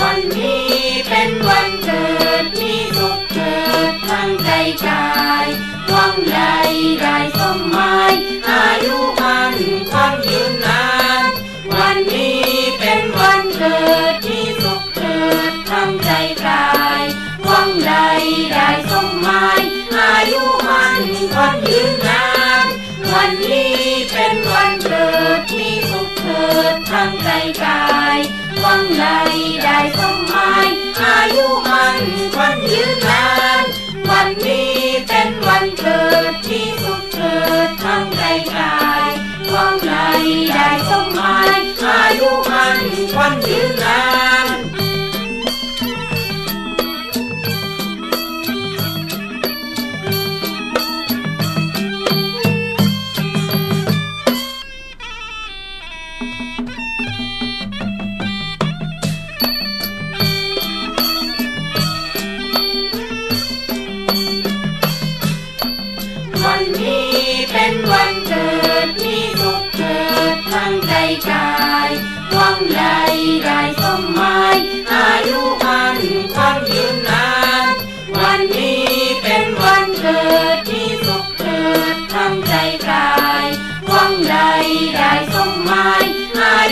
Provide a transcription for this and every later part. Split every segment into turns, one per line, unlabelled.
วันนี้เป็นวันเกิด มีสุขเกิดทั้งใจกายหวังใหญ่ได้สมหมายอายุ ใจกายหวังใดได้สมหมายอายุมันควันยืนนานวัน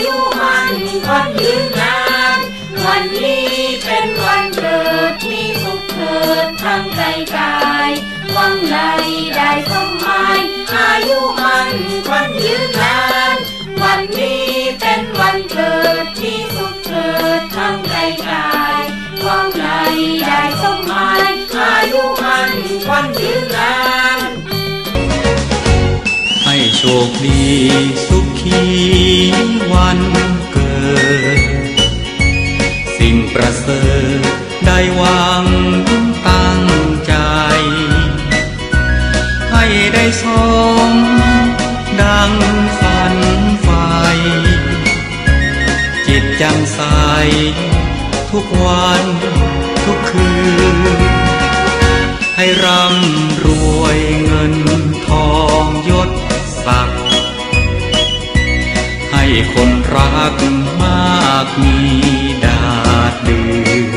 ยุมันความยืนนาน วันนี้เป็นวันเกิดมีสุขเกิดทั้งใจกายหวังใดได้สมหมายอายุมันควันยืนนาน วันนี้เป็นวันเกิดที่สุขเกิดทั้งใจกายหวังใดได้สมหมายอายุมันควันยืนนาน
ให้โชคดีสุข ได้สม ดังฝันไฟจิตแจำใส ทุกวันทุกคืน ให้ร่ำรวยเงินทองยศศักดิ์ให้คนรักมากมีดาดดืน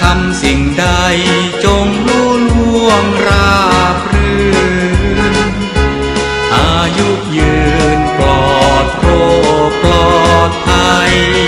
ทำสิ่งใดจงรู้ล่วงรา ภัย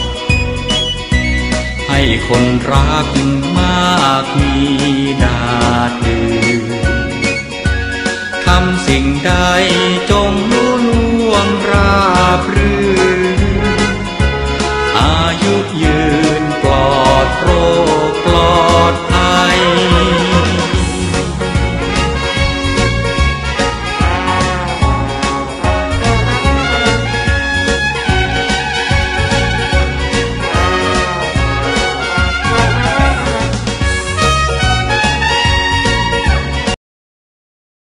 ให้คนรักมากมีดาดดืนทำสิ่งใดจ